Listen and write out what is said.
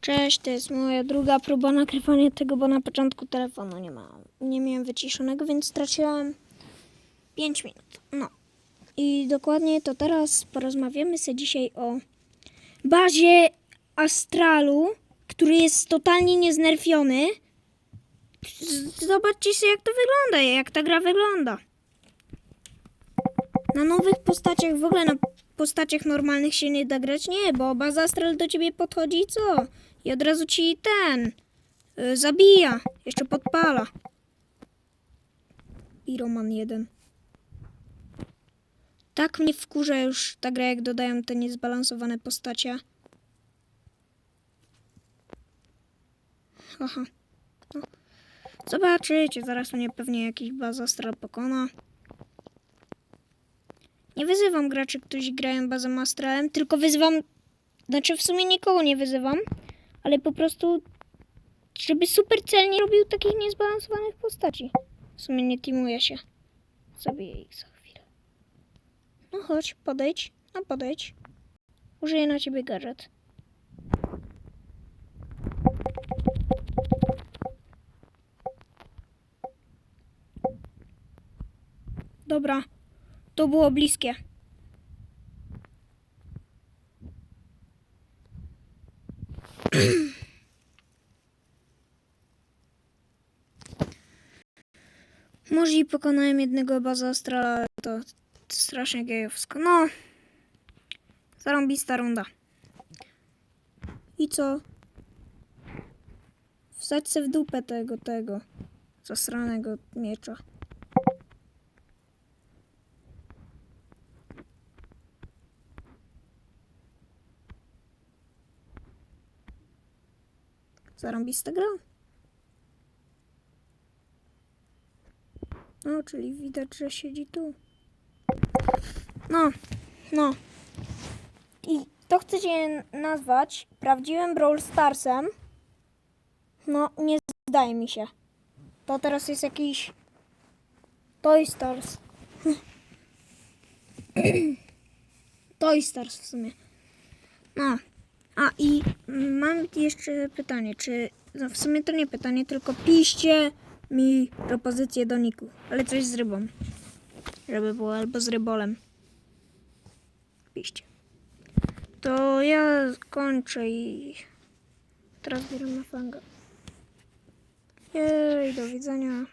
Cześć, to jest moja druga próba nagrywania tego, bo na początku telefonu nie ma, nie miałem wyciszonego, więc straciłam 5 minut. No. I dokładnie to teraz porozmawiamy sobie dzisiaj o bazie Astralu, który jest totalnie nieznerfiony. Zobaczcie sobie, jak to wygląda, jak ta gra wygląda. Na nowych postaciach, w ogóle na postaciach normalnych się nie da grać? Nie, bo baza Astral do ciebie podchodzi i co? I od razu ci ten y, zabija, jeszcze podpala. I Roman jeden. Tak mnie wkurza już ta gra, jak dodają te niezbalansowane postacie. Aha. No. Zobaczycie, zaraz mnie pewnie jakiś baza Astral pokona. Nie wyzywam graczy, którzy grają bazą astralem, tylko wyzywam. Znaczy, w sumie nikogo nie wyzywam, ale po prostu, żeby super celnie robił takich niezbalansowanych postaci. W sumie nie teamuje się. Zabiję ich za chwilę. No chodź, podejdź. No podejdź. Użyję na ciebie gadżet. Dobra, to było bliskie. Może i pokonałem jednego baza astrala, ale to strasznie gejowsko. No, zarąbista runda. I co? Wsadź se w dupę tego, tego zasranego miecza. Zarąbista gra. No, czyli widać, że siedzi tu. No, no. I to chcecie nazwać prawdziwym Brawl Starsem? No, nie zdaje mi się. To teraz jest jakiś Toy Stars. Toy Stars w sumie. No. A i mam jeszcze pytanie, czy no w sumie to nie pytanie, tylko piszcie mi propozycję do niku, ale coś z rybą. Żeby było albo z rybolem. Piszcie. To ja kończę i teraz bieram na fanga. Jej, do widzenia.